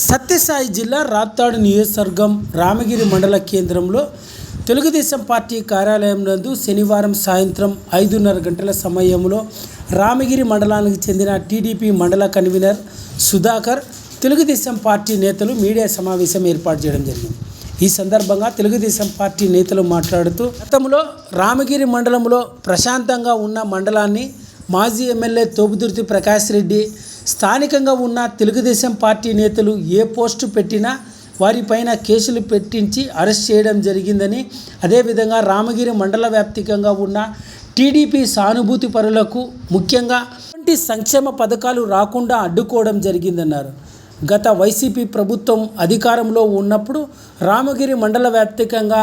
సత్యసాయి జిల్లా రాప్తాడు నియోజకవర్గం రామగిరి మండల కేంద్రంలో తెలుగుదేశం పార్టీ కార్యాలయం నందు శనివారం సాయంత్రం ఐదున్నర గంటల సమయంలో రామగిరి మండలానికి చెందిన టీడీపీ మండల కన్వీనర్ సుధాకర్ తెలుగుదేశం పార్టీ నేతలు మీడియా సమావేశం ఏర్పాటు చేయడం జరిగింది. ఈ సందర్భంగా తెలుగుదేశం పార్టీ నేతలు మాట్లాడుతూ గతంలో రామగిరి మండలంలో ప్రశాంతంగా ఉన్న మండలాన్ని మాజీ ఎమ్మెల్యే తోపుదుర్తి ప్రకాష్ రెడ్డి స్థానికంగా ఉన్న తెలుగుదేశం పార్టీ నేతలు ఏ పోస్టు పెట్టినా వారిపైన కేసులు పెట్టించి అరెస్ట్ చేయడం జరిగిందని అదేవిధంగా రామగిరి మండల వ్యాప్తికంగా ఉన్న టీడీపీ సానుభూతి పరులకు ముఖ్యంగా వంటి సంక్షేమ పథకాలు రాకుండా అడ్డుకోవడం జరిగిందన్నారు. గత వైసీపీ ప్రభుత్వం అధికారంలో ఉన్నప్పుడు రామగిరి మండల వ్యాప్తికంగా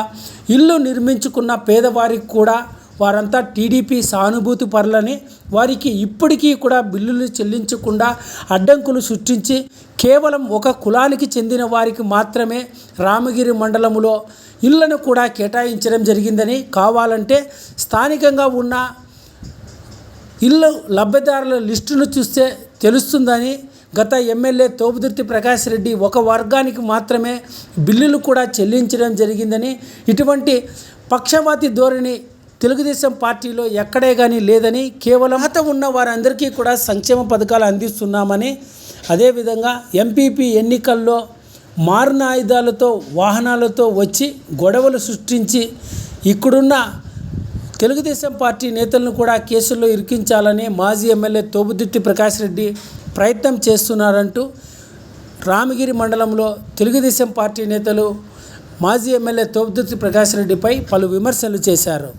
ఇల్లు నిర్మించుకున్న పేదవారికి కూడా వారంతా టీడీపీ సానుభూతి పరులని వారికి ఇప్పటికీ కూడా బిల్లులు చెల్లించకుండా అడ్డంకులు సృష్టించి కేవలం ఒక కులానికి చెందిన వారికి మాత్రమే రామగిరి మండలంలో ఇళ్ళను కూడా కేటాయించడం జరిగిందని కావాలంటే స్థానికంగా ఉన్న ఇల్లు లబ్ధిదారుల లిస్టును చూస్తే తెలుస్తుందని గత ఎమ్మెల్యే తోపుదుర్తి ప్రకాష్ రెడ్డి ఒక వర్గానికి మాత్రమే బిల్లులు కూడా చెల్లించడం జరిగిందని ఇటువంటి పక్షపాతి ధోరణి తెలుగుదేశం పార్టీలో ఎక్కడే కానీ లేదని కేవలం అత ఉన్న వారందరికీ కూడా సంక్షేమ పథకాలు అందిస్తున్నామని అదేవిధంగా ఎంపీపీ ఎన్నికల్లో మారిన ఆయుధాలతో వాహనాలతో వచ్చి గొడవలు సృష్టించి ఇక్కడున్న తెలుగుదేశం పార్టీ నేతలను కూడా కేసుల్లో ఇరికించాలని మాజీ ఎమ్మెల్యే తోబుదిట్టి ప్రకాష్ రెడ్డి ప్రయత్నం చేస్తున్నారంటూ రామగిరి మండలంలో తెలుగుదేశం పార్టీ నేతలు మాజీ ఎమ్మెల్యే తోబుదిట్టి ప్రకాష్ రెడ్డిపై పలు విమర్శలు చేశారు.